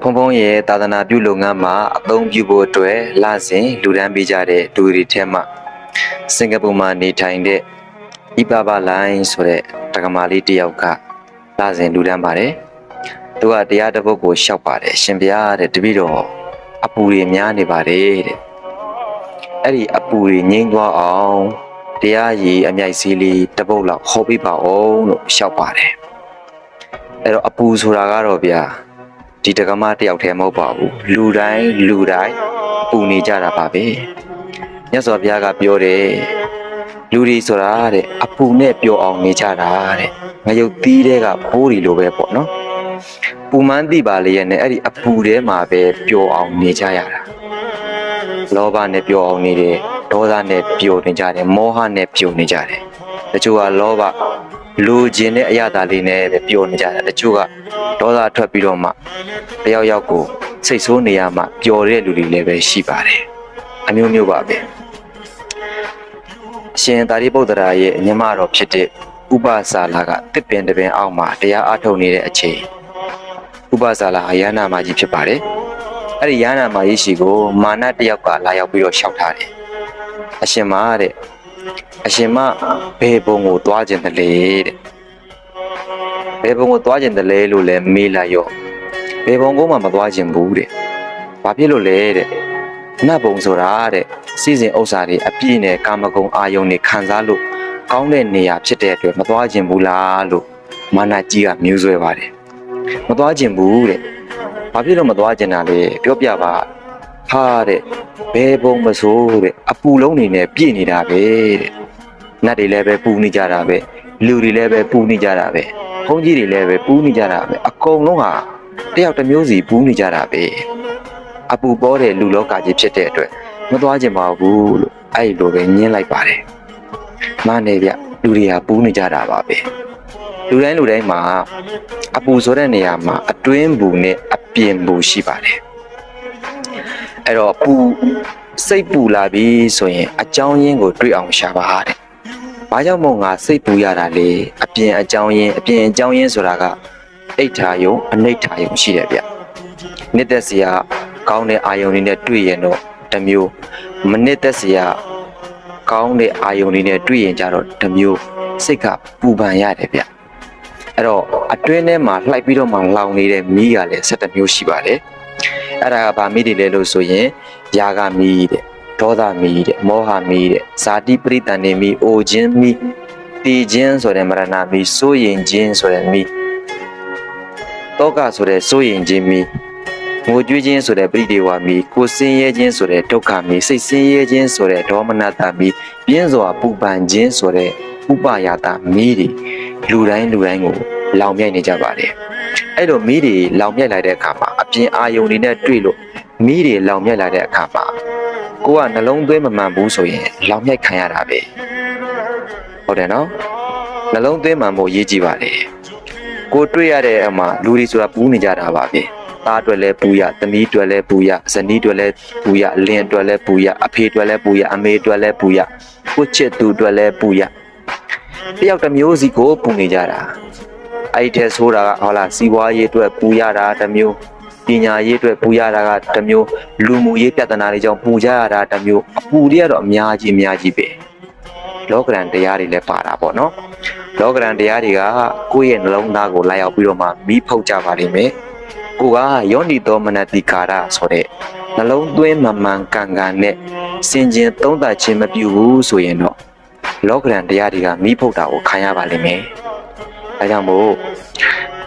ဖုံဖုံရဲ့သာသနာပြုလုပ်ငန်းမှာအသုံးပြုဖို့အတွက်လစဉ်လူဒန်းပေးကြတဲ့သူတွေထဲမှာစင်ကာပူမှာနေထိုင်တဲ့ဣပပလိုင်းဆိုတဲ့တက္ကမလေးတစ်ယောက်ကလစဉ်လူဒန်းပါတယ်။သူကတရားတစ်ပုဒ်ကိုရှောက်ပါတယ်ရှင်ဗျာတဲ့တပည့်တော်အပူတွေများနေပါတယ်တဲ့။အဲ့ဒီအပူတွေငြိမ်းသွားအောင်တရားရည်အမြိုက်စည်းလေးတစ်ပုဒ်လောက်ဟောပြပါအောင်လို့ရှောက်ပါတယ်။အဲ့တော့အပူဆိုတာကတော့ဗျာ ဒီတက္ကမတယောက်တည်းမဟုတ်ပါဘူးလူတိုင်းလူတိုင်းပူနေကြတာပါပဲမြတ်စွာဘုရားကပြောတယ်လူတွေဆိုတာတဲ့အပူနဲ့ပျော်အောင်နေကြတာတဲ့ငရုတ်သီးတဲ့ကဘိုးတွေလိုပဲပေါ့နော်ပူမန်းတိပါလေရဲ့နဲ့အဲ့ဒီအပူထဲမှာပဲပျော်အောင်နေကြရတာလောဘနဲ့ပျော်အောင်နေတယ်ဒေါသနဲ့ပျော်နေကြတယ်မောဟနဲ့ပျော်နေကြတယ် တချို့ကလောဘလူကျင်တဲ့အရာသားလေးနဲ့ပဲပျော်နေကြတယ်တချို့ကဒေါသထွက်ပြီးတော့မှတယောက်ယောက်ကိုစိတ်ဆိုးနေရမှပျော်တဲ့လူတွေလည်းပဲရှိပါတယ်အမျိုးမျိုးပါပဲအရှင်သာရိပုတ္တရာရဲ့ညီမတော်ဖြစ်တဲ့ဥပစာလာကတစ်ပင်တစ်ပင်အောက်မှာတရားအားထုတ်နေတဲ့အချိန်ဥပစာလာဟာယန္နာမကြီးဖြစ်ပါတယ်အဲ့ဒီယန္နာမကြီးရှိကိုမာနတစ်ယောက်ကလာရောက်ပြီးတော့ရှောက်ထားတယ်အရှင်မတဲ့ အရှင်မဘယ်ဘုံကိုသွားခြင်းတလဲတဲ့ဘယ်ဘုံကိုသွားခြင်းတလဲလို့လဲမေးလိုက်ရောဘယ်ဘုံကုန်းမှမသွားခြင်းဘူးတဲ့။ဘာဖြစ်လို့လဲတဲ့။နတ်ဘုံဆိုတာတဲ့စီစဉ်ဥစ္စာတွေအပြည့်နဲ့ကာမဂုဏ်အာယုန်တွေခံစားလို့ကောင်းတဲ့နေရာဖြစ်တဲ့အတွက်မသွားခြင်းဘူးလားလို့မာနကြီးကမြူးဆွဲပါတယ်။မသွားခြင်းဘူးတဲ့။ဘာဖြစ်လို့မသွားခြင်းတာလဲပြောပြပါ။ဟာတဲ့ဘယ်ဘုံမဆိုးတဲ့အပူလုံးနေနဲ့ပြည့်နေတာပဲတဲ့။ နတ်တွေလည်းပဲပူနေကြတာပဲလူတွေလည်းပဲပူနေကြတာပဲဘုန်းကြီးတွေလည်းပဲပူနေကြတာပဲအကုန်လုံးဟာတယောက်တစ်မျိုးစီပူးနေကြတာပဲအပူပေါ်တဲ့လူလောကကြီးဖြစ်တဲ့အတွက်မသွားကြပါဘူးလို့အဲ့လိုပဲညင်းလိုက်ပါတယ်မနေဗျလူတွေကပူးနေကြတာပါပဲလူတိုင်းလူတိုင်းမှာအပူဆိုတဲ့နေရာမှာအတွင်းဘူးနဲ့အပြင်ဘူးရှိပါတယ်အဲ့တော့ပူစိတ်ပူလာပြီဆိုရင်အကြောင်းရင်းကိုတွေ့အောင်ရှာပါတဲ့ ဘာကြောင့်မို့ငါစိတ်ပူရတာလဲအပြင်အကြောင်းရင်းအပြင်အကြောင်းရင်းဆိုတာကအိတ်ထာယုံအနိဋ္ဌာယုံရှိတယ်ဗျနှစ်သက်စရာကောင်းတဲ့အာယုံတွေနဲ့တွေ့ရင်တော့တစ်မျိုးမနှစ်သက်စရာကောင်းတဲ့အာယုံတွေနဲ့တွေ့ရင်ကြတော့တစ်မျိုးစိတ်ကပူပန်ရတယ်ဗျအဲ့တော့အတွင်းထဲမှာလှိုက်ပြီးတော့မှလောင်နေတဲ့မီးကလည်း၁၇မျိုးရှိပါတယ်အဲ့ဒါကဗာမီးတွေလဲလို့ဆိုရင်ယာကမီးတဲ့ ဒေါသမီးတဲ့မောဟမီးတဲ့ဇာတိပရိတန်နေမီးအိုခြင်းမီးတည်ခြင်းဆိုတဲ့မရဏမီးစိုးရင်ခြင်းဆိုတဲ့မီးတောကဆိုတဲ့စိုးရင်ခြင်းမီငိုကြွေးခြင်းဆိုတဲ့ပရိဒေဝမီကိုစင်းရဲခြင်းဆိုတဲ့ဒုက္ခမီစိတ်စင်းရဲခြင်းဆိုတဲ့ဒေါမနတမီပြင်းစွာပူပန်ခြင်းဆိုတဲ့ဥပယာတမီတွေလူတိုင်းလူတိုင်းကိုလောင်မြိုက်နေကြပါတယ်အဲ့လိုမီးတွေလောင်မြိုက်လိုက်တဲ့အခါမှာအပြင်အာယုန်တွေနဲ့တွေ့လို့မီးတွေလောင်မြိုက်လာတဲ့အခါမှာ ကိုကနှလုံးသွင်းမမှန်ဘူးဆိုရင်လောင်မြိုက်ခံရတာပဲဟုတ်တယ်နော်နှလုံးသွင်းမှန်ဖို့ရေးကြည့်ပါလေကိုတွေ့ရတဲ့အမှာလူတွေဆိုတာပူးနေကြတာပါပဲသားအတွက်လည်းပူရသမီးအတွက်လည်းပူရဇနီးအတွက်လည်းပူရလင်အတွက်လည်းပူရအဖေအတွက်လည်းပူရအမေအတွက်လည်းပူရကိုချစ်သူအတွက်လည်းပူရတယောက်တစ်မျိုးစီကိုပူနေကြတာအဲ့ဒီတဲ့ဆိုတာကဟောလားစီးပွားရေးအတွက်ပူရတာတစ်မျိုး ပညာရေးအတွက်ပူရတာကတစ်မျိုးလူမှုရေးပြဿနာတွေကြောင့်ပူကြရတာတစ်မျိုးအပူတွေကတော့အများကြီးအများကြီးပဲလောကရန်တရားတွေလည်းပါတာပေါ့နော်လောကရန်တရားတွေကကိုယ့်ရဲ့နှလုံးသားကိုလာရောက်ပြီးတော့မှမိဖုတ်ကြပါလိမ့်မယ်။ကိုကယောနိတောမနတိကာရဆိုတဲ့နှလုံးသွင်းမမှန်ကန်ကန်နဲ့စင်ကျင်သုံးသပ်ခြင်းမပြုဘူးဆိုရင်တော့လောကရန်တရားတွေကမိဖုတ်တာကိုခံရပါလိမ့်မယ်။အဲကြောင့်မို့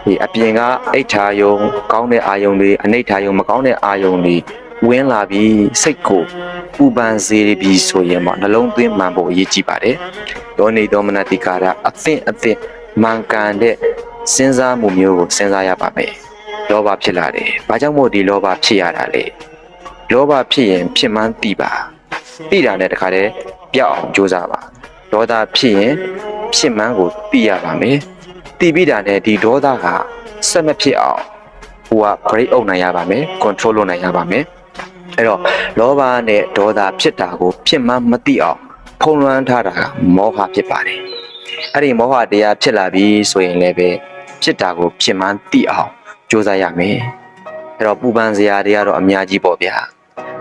ဒီအပြင်ကအိဋ္ဌာယုံ ကောင်းတဲ့အာယုံတွေအနိဋ္ဌာယုံမကောင်းတဲ့အာယုံတွေဝင်လာပြီးစိတ်ကိုပူပန်စေပြီးဆိုရင်ပေါ့နှလုံးသွင်းမှန်ဖို့အရေးကြီးပါတယ်။ယောနိတောမနတိကာရအသင့်အသင့်မှန်ကန်တဲ့စဉ်းစားမှုမျိုးကိုစဉ်းစားရပါမယ်။လောဘဖြစ်လာတယ်။ဘာကြောင့်မို့ဒီလောဘဖြစ်ရတာလဲ။လောဘဖြစ်ရင်ဖြစ်မှန်းသိပါ။သိတာနဲ့တခါတည်းပြောက်အောင်ကြိုးစားပါ။ဒေါသဖြစ်ရင်ဖြစ်မှန်းကိုသိရပါမယ်။ သိပြီးတာနဲ့ဒီဒေါသကဆက်မဖြစ်အောင်ဟိုက break အုပ်နိုင်ရပါမယ်။ control လုပ်နိုင်ရပါမယ်။အဲ့တော့လောဘနဲ့ဒေါသဖြစ်တာကို ဖြစ်မှန်းမသိအောင်ဖုံးလွှမ်းထားတာကမောဟဖြစ်ပါတယ်။အဲ့ဒီမောဟတရားဖြစ်လာပြီဆိုရင်လည်းပဲဖြစ်တာကိုဖြစ်မှန်းသိအောင်ကြိုးစားရမယ်အဲ့တော့ပူပန်စရာတွေကတော့အများကြီးပေါ့ဗျာ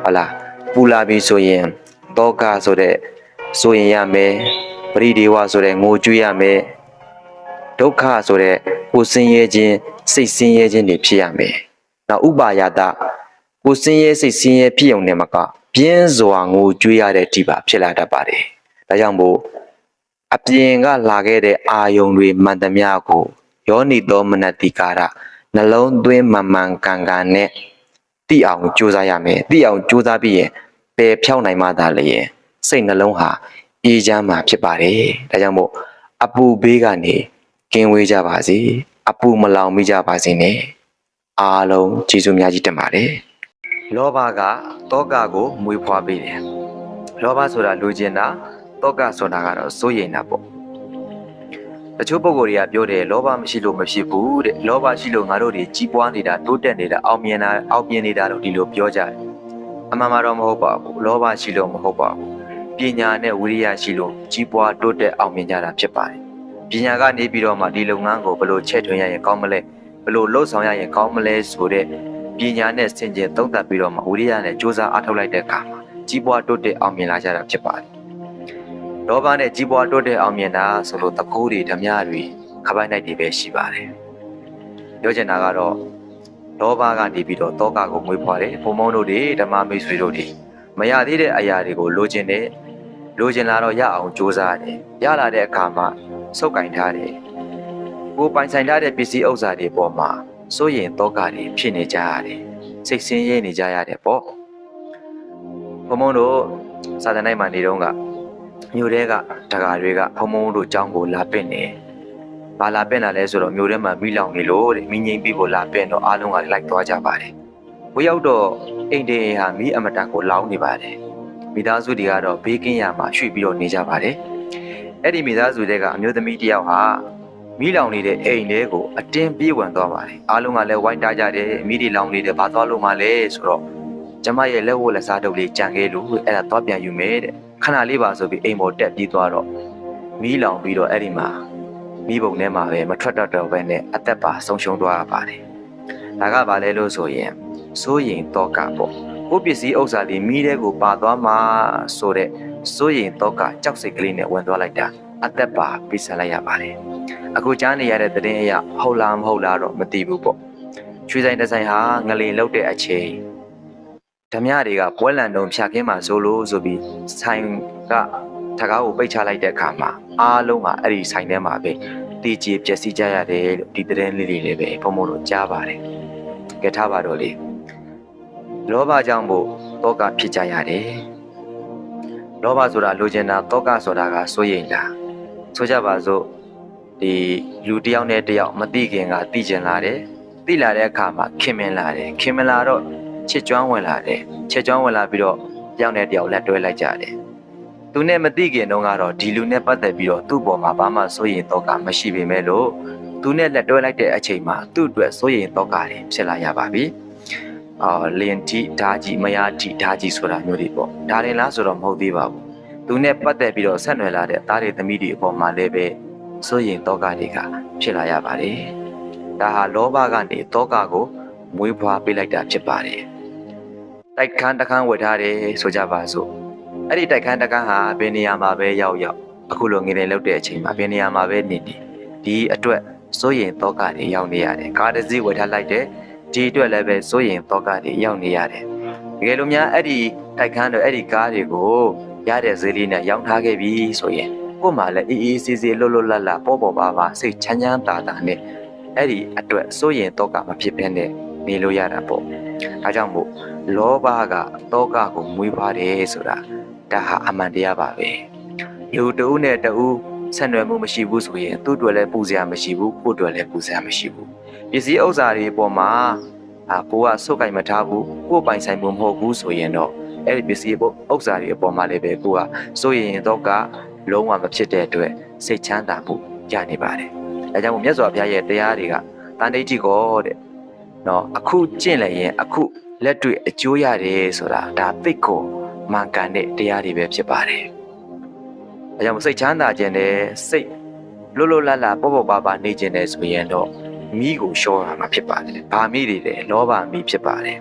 ဟုတ်လားပူလာပြီဆိုရင်တောကဆိုတဲ့ဆိုရင်ရမယ်ပရိဒေဝဆိုတဲ့ငိုကြွေးရမယ် ဒုက္ခဆိုတဲ့ကိုယ်ဆင်းရဲခြင်းစိတ်ဆင်းရဲခြင်းတွေဖြစ်ရမယ်နောက်ဥပါယတကိုယ်ဆင်းရဲစိတ်ဆင်းရဲဖြစ်ုံနဲ့မကပြင်းစွာငိုကြွေးရတဲ့အထိပါဖြစ်လာတတ်ပါတယ်ဒါကြောင့်မို့အပြင်ကလာခဲ့တဲ့အာယုံတွေမှန်သမျှကိုယောနိသောမနတိကာရနှလုံးသွင်းမှန်မှန်ကန်ကန်နဲ့သိအောင်ကြိုးစားရမယ်သိအောင်ကြိုးစားပြီးရင်ပယ်ဖြောင်းနိုင်မှသာလျင်စိတ်နှလုံးဟာအေးချမ်းမှာဖြစ်ပါတယ်ဒါကြောင့်မို့အပူဘေးကနေ ကင်းဝေးကြပါစေအပူမလောင်မိကြပါစေနဲ့အားလုံးကျေးဇူးများကြီးတင်ပါတယ်လောဘကတောကကိုမွေးဖွားပေးတယ်လောဘဆိုတာလူကျင်တာတောကဆိုတာကတော့စိုးရိမ်တာပေါ့တချို့ပုံကိုယ်တွေကပြောတယ်လောဘမရှိလို့မဖြစ်ဘူးတဲ့လောဘရှိလို့ငါတို့တွေကြီးပွားနေတာတိုးတက်နေတာအောင်မြင်တာအောင်မြင်နေတာလို့ဒီလိုပြောကြတယ်အမှန်မှာတော့မဟုတ်ပါဘူးလောဘရှိလို့မဟုတ်ပါဘူးပညာနဲ့ဝိရိယရှိလို့ကြီးပွားတိုးတက်အောင်မြင်ကြတာဖြစ်ပါတယ် ပညာကနေပြီးတော့မှဒီလုပ်ငန်းကိုဘယ်လိုချဲ့ထွင်ရရင်ကောင်းမလဲဘယ်လိုလှုပ်ဆောင်ရရင်ကောင်းမလဲဆိုတဲ့ပညာနဲ့ဆင်ခြင်သုံးသပ်ပြီးတော့မှဝိရိယနဲ့စ조사အားထုတ်လိုက်တဲ့အခါမှာကြီးပွားတိုးတက်အောင်မြင်လာကြတာဖြစ်ပါတယ်လောဘနဲ့ကြီးပွားတိုးတက်အောင်မြင်တာဆိုလို့တကူးတွေဓမြတွေခပိုက်နိုင်တွေပဲရှိပါတယ်။ပြောချင်တာကတော့လောဘကနေပြီးတော့တောကကိုမွေးဖွားတယ်။ဘုံမုံတို့တွေဓမ္မမိတ်ဆွေတို့တွေမရသေးတဲ့အရာတွေကိုလိုချင်တယ်။ လိုချင်လာတော့ရအောင်ကြိုးစားတယ်။ရလာတဲ့အခါမှာစုပ်ကင်ထားတယ်။ကိုယ်ပိုင်ဆိုင်ထားတဲ့ပစ္စည်းဥစ္စာတွေပေါ်မှာစိုးရင်တောကတွေဖြစ်နေကြရတယ်။စိတ်ဆင်းရဲနေကြရတယ်ပေါ့။ဘုံမုံတို့စာသင်တိုင်းမှာနေတော့ကမြို့ထဲကတကာတွေကဖုံဖုံတို့ကြောင်းကိုလာပင့်နေ။ဘာလာပင့်တာလဲဆိုတော့မြို့ထဲမှာမိလောင်နေလို့တဲ့မိငိမ့်ပြီးကိုလာပင့်တော့အားလုံးကလိုက်သွားကြပါတယ်။ဘိုးရောက်တော့အိမ်တေဟာမိအမတန်ကိုလောင်းနေပါတယ်။ မိသားစုတွေကတော့ဘေးကင်းရာမှာရွှေ့ပြီးတော့နေကြပါတယ်။အဲ့ဒီမိသားစုတွေကအမျိုးသမီးတစ်ယောက်ဟာမိလောင်နေတဲ့အိမ်လေးကိုအတင်းပြေးဝင်သွားပါတယ်။အားလုံးကလည်းဝိုင်းတားကြတယ်မိတွေလောင်နေတယ်ဘာသွားလို့မှလဲဆိုတော့ကျမရဲ့လက်ဝတ်လက်စားတုပ်လေးကြံခဲ့လို့အဲ့ဒါသွားပြန်ယူမယ်တဲ့ခဏလေးပါဆိုပြီးအိမ်ပေါ်တက်ပြီးသွားတော့မီးလောင်ပြီးတော့အဲ့ဒီမှာမီးပုံထဲမှာပဲမထွက်တော့တော့ပဲနဲ့အသက်ပါဆုံးရှုံးသွားရပါတယ်။ဒါကဘာလဲလို့ဆိုရင်စိုးရင်တော့ကပေါ့။ ကိုပစ္စည်းဥစ္စာလေးမီးထဲကိုပါသွားမှာဆိုတဲ့စိုးရင်တော့ကကြောက်စိတ်ကလေးနဲ့ဝင်သွားလိုက်တာအသက်ပါပြဆလိုက်ရပါတယ်။အခုကြားနေရတဲ့သတင်းအရဟုတ်လားမဟုတ်လားတော့မသိဘူးပေါ့။ချွေဆိုင်တစ်ဆိုင်ဟာငလင်လောက်တဲ့အချိန်ဓမြတွေကပွဲလန်တုံဖြာခင်းမှာဆိုလို့ဆိုပြီးဆိုင်ကတကားကိုပိတ်ချလိုက်တဲ့အခါမှာအားလုံးကအဲ့ဒီဆိုင်ထဲမှာပဲတီချေပျက်စီးကြရတယ်လို့ဒီသတင်းလေးတွေလည်းပဲဘုံဘုံတို့ကြားပါတယ်။ကဲထားပါတော့လေ။ လောဘကြောင့်မို့တောကဖြစ်ကြရတယ်။လောဘဆိုတာလိုချင်တာတောကဆိုတာကစိုးရိမ်တာ။ဆိုကြပါစို့ဒီလူတစ်ယောက်နဲ့တစ်ယောက်မသိခင်ကသိကျင်လာတယ်။သိလာတဲ့အခါမှာခင်မင်လာတယ်။ခင်မင်လာတော့ချစ်ကျွမ်းဝင်လာတယ်ချစ်ကျွမ်းဝင်လာပြီးတော့တယောက်နဲ့တယောက်လက်တွဲလိုက်ကြတယ်သူနဲ့မသိခင်တုန်းကတော့ဒီလူနဲ့ပတ်သက်ပြီးတော့သူ့ပေါ်မှာဘာမှစိုးရိမ်တော့ကမရှိပေမဲ့လို့သူနဲ့လက်တွဲလိုက်တဲ့အချိန်မှာသူ့အတွက်စိုးရိမ်တော့ကတွေဖြစ်လာရပါပြီ အာလင်တီဓာကြီးမယားတီဓာကြီးဆိုတာမျိုးတွေပေါ့ဒါရင်လားဆိုတော့မဟုတ်သေးပါဘူးသူနဲ့ပတ်သက်ပြီးတော့ဆက်နွယ်လာတဲ့သားတွေသမီးတွေအပေါ်မှာလည်းပဲစိုးရိမ်တော့ကတွေကဖြစ်လာရပါတယ်ဒါဟာလောဘကနေတောကကိုမွေးဖွားပေးလိုက်တာဖြစ်ပါတယ်တိုက်ခန်းတစ်ခန်းဝယ်ထားတယ်ဆိုကြပါစို့အဲ့ဒီတိုက်ခန်းတစ်ခန်းဟာဘယ်နေရာမှာပဲရောက်ရောက်အခုလိုငွေတွေလောက်တဲ့အချိန်မှာဘယ်နေရာမှာပဲနေနေဒီအတွက်စိုးရင်တောကတွေရောက်နေရတယ်ကားတစ်စီးဝယ်ထားလိုက်တယ် ဒီအတွက်လည်းပဲစိုးရင်တောကတွေရောက်နေရတယ်တကယ်လို့များအဲ့ဒီတိုက်ခန်းတွေအဲ့ဒီကားတွေကိုရတဲ့ဈေးလေးနဲ့ရောင်းထားခဲ့ပြီဆိုရင်ကို့မှာလည်းအေးအေးဆေးဆေးလွတ်လွတ်လပ်လပ်ပေါ့ပေါ့ပါပါစိတ်ချမ်းချမ်းသာသာနဲ့အဲ့ဒီအတွက်စိုးရင်တောကမဖြစ်ဘဲနဲ့နေလို့ရတာပေါ့ဒါကြောင့်မို့လောဘကတောကကိုမွေးဖွားတယ်ဆိုတာဒါဟာအမှန်တရားပါပဲလူတဦးနဲ့တဦး ဆက်နွယ်မှုမရှိဘူးဆိုရင်သူ့အတွက်လည်းပူစရာမရှိဘူးကိုယ့်အတွက်လည်းပူစရာမရှိဘူးပစ္စည်းဥစ္စာတွေပေါ်မှာအာကိုကစုပ်ကင်မထားဘူးကိုယ်ပိုင်ဆိုင်မှုမဟုတ်ဘူးဆိုရင်တော့အဲ့ဒီပစ္စည်းဥစ္စာတွေအပေါ်မှာလည်းပဲကိုကစိုးရင်တော့ကလုံးဝမဖြစ်တဲ့အတွက်စိတ်ချမ်းသာမှုရနေပါတယ်အဲကြောင့်မို့မြတ်စွာဘုရားရဲ့တရားတွေကတန်တိတ်ကြီးကောတဲ့နော်အခုကျင့်လိုက်ရင်အခုလက်တွေ့အကျိုးရတယ်ဆိုတာဒါသိတ်ကိုမှန်ကန်တဲ့တရားတွေပဲဖြစ်ပါတယ်။ အဲကြောင့်စိတ်ချမ်းသာခြင်းနဲ့စိတ်လွတ်လွတ်လပ်လပ်ပေါ့ပေါ့ပါပါနေခြင်းနဲ့ဆိုရင်တော့မိကိုလျှောတာမှာဖြစ်ပါတယ်။ဘာမိတွေလဲလောဘမိဖြစ်ပါတယ်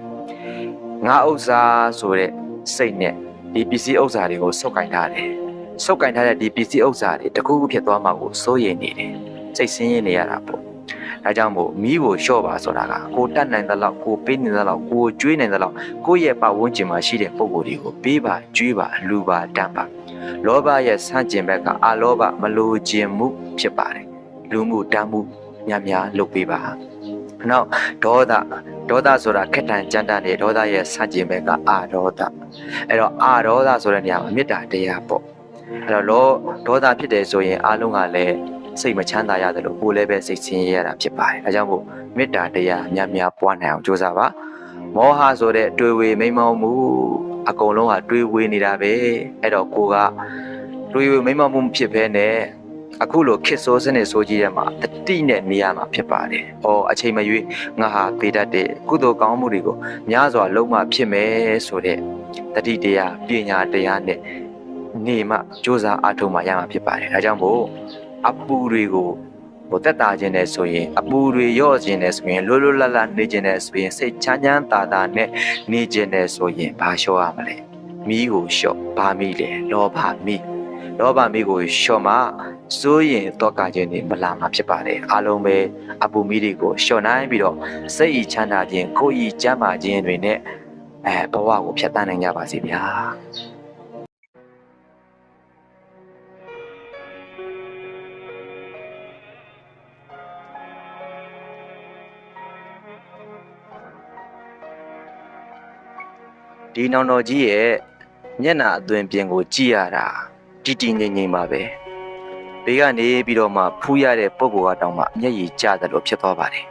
။ငါဥစ္စာဆိုတဲ့စိတ်နဲ့ဒီပစ္စည်းဥစ္စာတွေကိုစုပ်ကင်ထားတယ်။စုပ်ကင်ထားတဲ့ဒီပစ္စည်းဥစ္စာတွေတစ်ခုခုဖြစ်သွားမှကိုစိုးရိမ်နေတယ်။စိတ်ဆင်းရဲနေရတာပေါ့။ဒါကြောင့်မို့မိကိုလျှော့ပါဆိုတာကကိုတတ်နိုင်သလောက်ကိုပေးနိုင်သလောက်ကိုကျွေးနိုင်သလောက်ကိုယ့်ရဲ့ပတ်ဝန်းကျင်မှာရှိတဲ့ပုံကိုယ်တွေကိုပေးပါကျွေးပါလူပါတတ်ပါ လောဘရဲ့ဆန့်ကျင်ဘက်ကအာလောဘမလိုခြင်းမှုဖြစ်ပါတယ်လူမှုတတ်မှုများများလုပ်ပေးပါနောက်ဒေါသဒေါသဆိုတာခက်တန်ကြမ်းတမ်းတဲ့ဒေါသရဲ့ဆန့်ကျင်ဘက်ကအာဒေါသအဲ့တော့အာဒေါသဆိုတဲ့နေရာမှာမေတ္တာတရားပေါ့အဲ့တော့လောဒေါသဖြစ်တယ်ဆိုရင်အားလုံးကလည်းစိတ်မချမ်းသာရတယ်လို့ကိုယ်လည်းပဲစိတ်ဆင်းရဲရတာဖြစ်ပါတယ်ဒါကြောင့်မို့မေတ္တာတရားများများပွားနိုင်အောင်ကြိုးစားပါမောဟဆိုတဲ့တွေ့ဝေမိမ့်မောမှု အကုန်လုံးကတွေးဝေးနေတာပဲအဲ့တော့ကိုကတွေးဝေးမိမ့်မောမှုမဖြစ်ဘဲနဲ့အခုလိုခစ်ဆိုးစနစ်ဆိုးကြီးထဲမှာတတိနဲ့နေရမှာဖြစ်ပါတယ်။အော်အချိန်မရွေးငါဟာပေးတတ်တဲ့ကုသိုလ်ကောင်းမှုတွေကိုများစွာလုံးမဖြစ်မယ်ဆိုတဲ့တတိတရားပညာတရားနဲ့နေမှစ조사အားထုတ်မှရမှာဖြစ်ပါတယ်။ဒါကြောင့်မို့အပူတွေကို ဟိုတက်တာခြင်းနဲ့ဆိုရင်အပူတွေရော့ခြင်းနဲ့ဆိုရင်လွတ်လွတ်လပ်လပ်နေခြင်းနဲ့ဆိုရင်စိတ်ချမ်းချမ်းသာသာနဲ့နေခြင်းနဲ့ဆိုရင်ဘာလျှော့ရမလဲမိကိုလျှော့ဘာမိလဲလောဘမိလောဘမိကိုလျှော့မှစိုးရင်တော့ကခြင်းတွေမလာမှာဖြစ်ပါတယ်အားလုံးပဲအပူမိတွေကိုလျှော့နိုင်ပြီးတော့စိတ်ဤချမ်းသာခြင်းကိုယ်ဤကျမ်းမာခြင်းတွေနဲ့အဲဘဝကိုဖြတ်သန်းနိုင်ကြပါစေဗျာ ဒီနောင်တော်ကြီးရဲ့မျက်နှာအသွင်ပြင်ကိုကြည့်ရတာတီတီငိမ့်ငိမ့်ပါပဲဘေးကနေပြီးတော့မှဖူးရတဲ့ပုံကောတောင်မှမျက်ရည်ကျတယ်လို့ဖြစ်သွားပါတယ်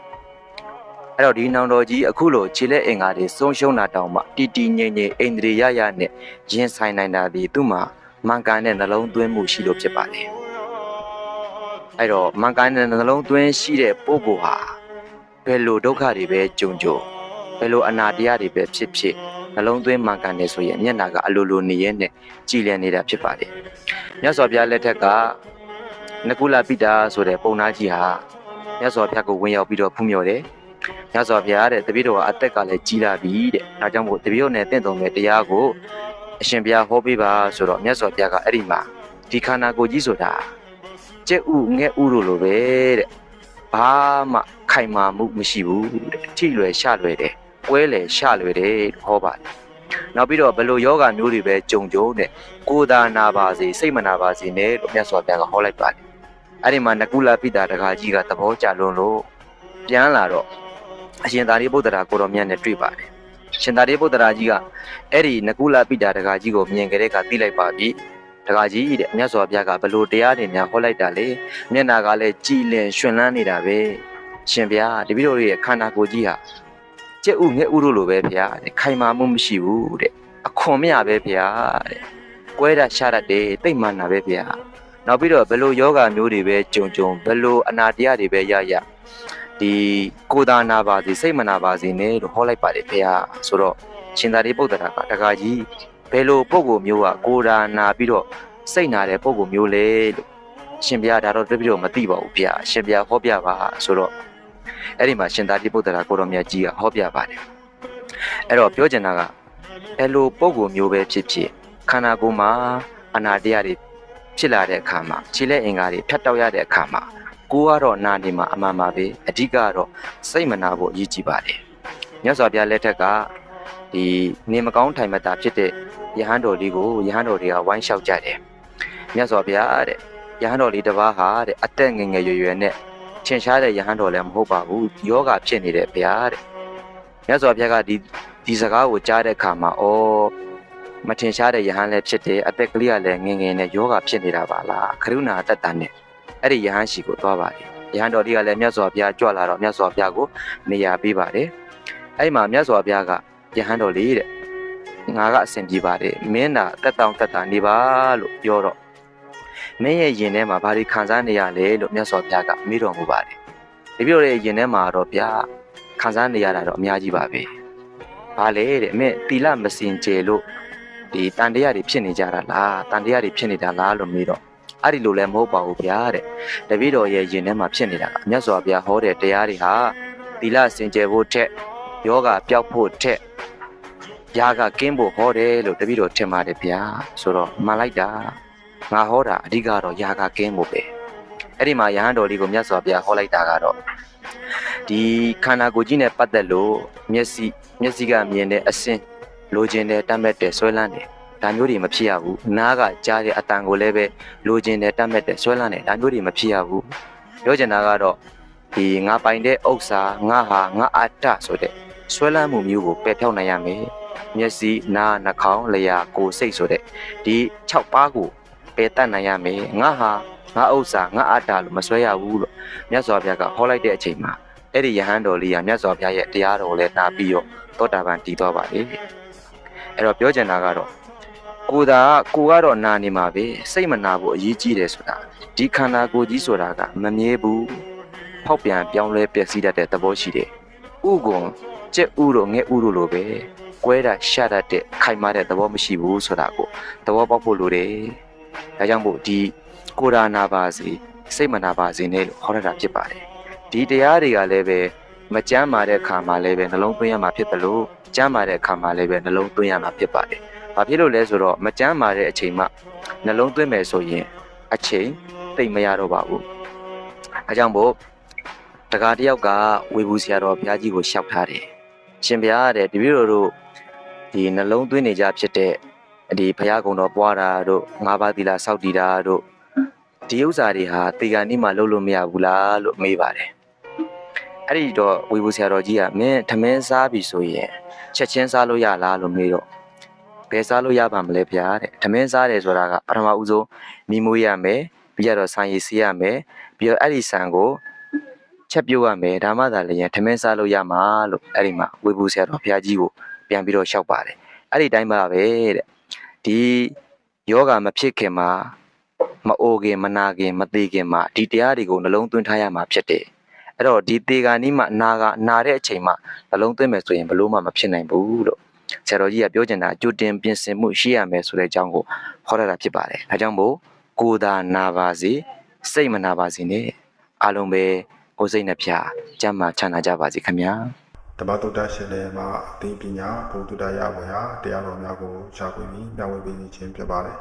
အဲ့တော့ဒီနောင်တော်ကြီးအခုလိုခြေလက်အင်္ဂါတွေဆုံးရှုံးတာတောင်မှတီတီငိမ့်ငိမ့်အိန္ဒြေရရနဲ့ရင်ဆိုင်နိုင်တာဒီသူ့မှာမှန်ကန်တဲ့နှလုံးသွင်းမှုရှိလို့ဖြစ်ပါတယ်အဲ့တော့မှန်ကန်တဲ့နှလုံးသွင်းရှိတဲ့ပုံကောဟာဘယ်လိုဒုက္ခတွေပဲကြုံကြုံဘယ်လိုအနာတရားတွေပဲဖြစ်ဖြစ် နှလုံးသွင်းမှန်ကန်တယ်ဆိုရင်မျက်နာကအလိုလိုနေရဲနဲ့ကြည်လည်နေတာဖြစ်ပါတယ်။မြတ်စွာဘုရားလက်ထက်ကနကုလပိတာဆိုတဲ့ပုံနာကြီးဟာမြတ်စွာဘုရားကိုဝင်ရောက်ပြီးတော့ဖူးမြော်တယ်။မြတ်စွာဘုရားတဲ့တပည့်တော်ကအသက်ကလည်းကြီးလာပြီတဲ့။ဒါကြောင့်မို့တပည့်တော်နဲ့တင့်တော်မဲ့တရားကိုအရှင်ဘုရားဟောပေးပါဆိုတော့မြတ်စွာဘုရားကအဲ့ဒီမှာဒီခန္ဓာကိုယ်ကြီးဆိုတာကျက်ဥငဲ့ဥလိုလိုပဲတဲ့။ဘာမှခိုင်မာမှုမရှိဘူးတဲ့အထိလွယ်ရှလွယ်တယ်။ ပွဲလေရှလွယ်တယ်လို့ဟောပါတယ်။နောက်ပြီးတော့ဘယ်လိုယောဂမျိုးတွေပဲကြုံကြုံတဲ့ကိုယ်သာနာပါစေစိတ်မနာပါစေနဲ့လို့မြတ်စွာဘုရားကဟောလိုက်ပါတယ်။အဲ့ဒီမှာနကုလပိတာတကာကြီးကသဘောကျလွန်းလို့ပြန်လာတော့အရှင်သာရိပုတ္တရာကိုတော်မြတ်နဲ့တွေ့ပါတယ်။ရှင်သာရိပုတ္တရာကြီးကအဲ့ဒီနကုလပိတာတကာကြီးကိုမြင်ကြတဲ့ကသိလိုက်ပါပြီ။တကာကြီးတဲ့မြတ်စွာဘုရားကဘယ်လိုတရားတွေများဟောလိုက်တာလဲ။မျက်နာကလည်းကြည်လင်ရှင်လန်းနေတာပဲ။ရှင်ဘုရားတပည့်တော်ရဲ့ခန္ဓာကိုယ်ကြီးဟာ ကျက်ဥငဲ့ဥတို့လိုပဲဗျာတဲ့ခိုင်မာမှုမရှိဘူးတဲ့အခွန်မရပဲဗျာတဲ့ကွဲတာရှာတတ်တယ်တိတ်မှန်တာပဲဗျာနောက်ပြီးတော့ဘယ်လိုယောဂမျိုးတွေပဲကြုံကြုံဘယ်လိုအနာတရားတွေပဲရရဒီကိုယ်သာနာပါစေစိတ်မနာပါစေနဲ့လို့ဟောလိုက်ပါတယ်ဗျာဆိုတော့ရှင်သာရိပုတ္တရာကတခါကြီးဘယ်လိုပုံကိုမျိုးကကိုယ်သာနာပြီးတော့စိတ်နာတဲ့ပုံကိုမျိုးလေလို့ရှင်ဗျာဒါတော့တပည့်တော်မသိပါဘူးဗျာရှင်ဗျာဟောပြပါဆိုတော့ အဲ့ဒီမှာရှင်သာတိပုတ္တရာကိုတော်မြတ်ကြီးကဟောပြပါတယ်အဲ့တော့ပြောချင်တာကအဲ့လိုပုံကိုမျိုးပဲဖြစ်ဖြစ်ခန္ဓာကိုယ်မှာအနာတရားတွေဖြစ်လာတဲ့အခါမှာခြေလက်အင်္ဂါတွေဖြတ်တောက်ရတဲ့အခါမှာကိုယ်ကတော့နာနေမှာအမှန်ပါပဲအဓိကကတော့စိတ်မနာဖို့အရေးကြီးပါတယ်မြတ်စွာဘုရားလက်ထက်ကဒီနေမကောင်းထိုင်မတာဖြစ်တဲ့ယဟန်တော်လေးကိုယဟန်တော်တွေကဝိုင်းလျှောက်ကြတယ်မြတ်စွာဘုရားတဲ့ယဟန်တော်လေးတစ်ပါးဟာတဲ့အသက်ငယ်ငယ်ရွယ်ရွယ်နဲ့ ထင်ရှားတဲ့ယဟန်တော်လည်းမဟုတ်ပါဘူးယောဂဖြစ်နေတဲ့ဘုရားတဲ့မြတ်စွာဘုရားကဒီဒီစကားကိုကြားတဲ့အခါမှာဩမထင်ရှားတဲ့ယဟန်လည်းဖြစ်တယ်အသက်ကလေးကလည်းငယ်ငယ်နဲ့ယောဂဖြစ်နေတာပါလားကရုဏာတတ်တာနဲ့အဲ့ဒီယဟန်ရှိကိုသွားပါတယ်ယဟန်တော်လေးကလည်းမြတ်စွာဘုရားကြွလာတော့မြတ်စွာဘုရားကိုနေရာပေးပါတယ်အဲ့မှာမြတ်စွာဘုရားကယဟန်တော်လေးတဲ့ငါကအစဉ်ပြေပါတယ်မင်းသာတက်တောင့်တက်တာနေပါလို့ပြောတော့ မင်းရဲ့ယင်ထဲမှာဘာတွေခံစားနေရလဲလို့မြတ်စွာဘုရားကမေးတော်မူပါတယ်။ဒီပြောတဲ့ယင်ထဲမှာတော့ဗျာခံစားနေရတာတော့အများကြီးပါပဲ။ဘာလဲတဲ့မင်းတီလမစင်ကြယ်လို့ဒီတန်တရားတွေဖြစ်နေကြတာလားတန်တရားတွေဖြစ်နေတာလားလို့မေးတော့အဲ့ဒီလိုလည်းမဟုတ်ပါဘူးဗျာတဲ့တပည့်တော်ရဲ့ယင်ထဲမှာဖြစ်နေတာကမြတ်စွာဘုရားဟောတဲ့တရားတွေဟာသီလစင်ကြယ်ဖို့ထက်ယောဂပျောက်ဖို့ထက်ຢာကကင်းဖို့ဟောတယ်လို့တပည့်တော်ထင်ပါတယ်ဗျာဆိုတော့မှန်လိုက်တာ ငါဟောတာအဓိကတော့ຢာကကင်းဖို့ပဲအဲ့ဒီမှာယဟန်တော်လေးကိုမြတ်စွာဘုရားဟောလိုက်တာကတော့ဒီခန္ဓာကိုယ်ကြီးနဲ့ပတ်သက်လို့မျက်စိမျက်စိကမြင်တဲ့အစင်းလိုချင်တယ်တတ်မဲ့တယ်ဆွဲလန်းတယ်ဒါမျိုးတွေမဖြစ်ရဘူးနားကကြားတဲ့အတန်ကိုလည်းပဲလိုချင်တယ်တတ်မဲ့တယ်ဆွဲလန်းတယ်ဒါမျိုးတွေမဖြစ်ရဘူးပြောချင်တာကတော့ဒီငါပိုင်တဲ့ဥစ္စာငါဟာငါအတ္တဆိုတဲ့ဆွဲလန်းမှုမျိုးကိုပယ်ဖြောက်နိုင်ရမယ်မျက်စိနားနှာခေါင်းလျှာကိုယ်စိတ်ဆိုတဲ့ဒီ6ပါးကို ပယ်တတ်နိုင်ရမယ်ငါဟာငါဥစ္စာငါအတ္တလို့မဆွဲရဘူးလို့မြတ်စွာဘုရားကဟောလိုက်တဲ့အချိန်မှာအဲ့ဒီယဟန်တော်လေးကမြတ်စွာဘုရားရဲ့တရားတော်ကိုလည်းနားပြီးတော့သောတာပန်တည်သွားပါလေအဲ့တော့ပြောချင်တာကတော့ကိုယ်သာကိုကတော့နာနေမှာပဲစိတ်မနာဖို့အရေးကြီးတယ်ဆိုတာဒီခန္ဓာကိုယ်ကြီးဆိုတာကမမြဲဘူးဖောက်ပြန်ပြောင်းလဲပျက်စီးတတ်တဲ့သဘောရှိတယ်ဥကုံကြက်ဥတို့ငဲ့ဥတို့လိုပဲကွဲတာရှာတတ်တဲ့ခိုင်မာတဲ့သဘောမရှိဘူးဆိုတာကိုသဘောပေါက်ဖို့လိုတယ် ဒါကြောင့်မို့ဒီကိုယ်ဒါနာပါစေစိတ်မနာပါစေနဲ့လို့ဟောရတာဖြစ်ပါတယ်ဒီတရားတွေကလည်းပဲမကြမ်းမာတဲ့ခါမှာလည်းပဲနှလုံးသွင်းရမှာဖြစ်တယ်လို့ကြမ်းမာတဲ့ခါမှာလည်းပဲနှလုံးသွင်းရမှာဖြစ်ပါတယ်။ဘာဖြစ်လို့လဲဆိုတော့မကြမ်းမာတဲ့အချိန်မှနှလုံးသွင်းမယ်ဆိုရင်အချိန်သိမ့်မရတော့ပါဘူး။အဲကြောင့်မို့တကားတယောက်ကဝေဘူးဆရာတော်ဘုရားကြီးကိုလျှောက်ထားတယ်။ရှင်ဘုရားတဲ့တပည့်တော်တို့ဒီနှလုံးသွင်းနေကြဖြစ်တဲ့ ဒီဘုရားကုံတော်ပွားတာတို့ငါးပါးသီလစောင့်တည်တာတို့ဒီဥစ္စာတွေဟာတေဂာနိမှလုပ်လို့မရဘူးလားလို့မေးပါတယ်။အဲ့ဒီတော့ဝေဘူးဆရာတော်ကြီးကမင်းထမင်းစားပြီဆိုရင်ချက်ချင်းစားလို့ရလားလို့မေးတော့ဘယ်စားလို့ရပါမလဲဗျာတဲ့ထမင်းစားတယ်ဆိုတာကပထမဦးဆုံးမိမိုးရမယ်ပြီးရတော့ဆန်ရည်စီးရမယ်ပြီးတော့အဲ့ဒီဆန်ကိုချက်ပြုတ်ရမယ်ဒါမှသာလျှင်ထမင်းစားလို့ရမှာလို့အဲ့ဒီမှာဝေဘူးဆရာတော်ဘုရားကြီးကိုပြန်ပြီးတော့လျှောက်ပါတယ်အဲ့ဒီတိုင်းပါပဲတဲ့ ဒီယောဂမဖြစ်ခင်မှာမအိုခင်မနာခင်မသေးခင်မှာဒီတရားတွေကိုနှလုံးသွင်းထားရမှာဖြစ်တယ်အဲ့တော့ဒီသေဂာနီးမှနာကနာတဲ့အချိန်မှာနှလုံးသွင်းမယ်ဆိုရင်ဘလို့မှမဖြစ်နိုင်ဘူးလို့ဆရာတော်ကြီးကပြောချင်တာကြိုတင်ပြင်ဆင်မှုရှိရမယ်ဆိုတဲ့အကြောင်းကိုဟောရတာဖြစ်ပါတယ်။ဒါကြောင့်မို့ကိုယ်သာနာပါစေစိတ်မနာပါစေနဲ့အားလုံးပဲကိုယ်စိတ်နှဖျားကျမ်းမာချမ်းသာကြပါစေခင်ဗျာ။ ဓမ္မတုဒ္ဒရှင်လည်းမှာအသိပညာဘုဒ္ဓတရားဝေဟာတရားတော်များကိုရှားပွေပြီးမျှဝေပေးခြင်းဖြစ်ပါတယ်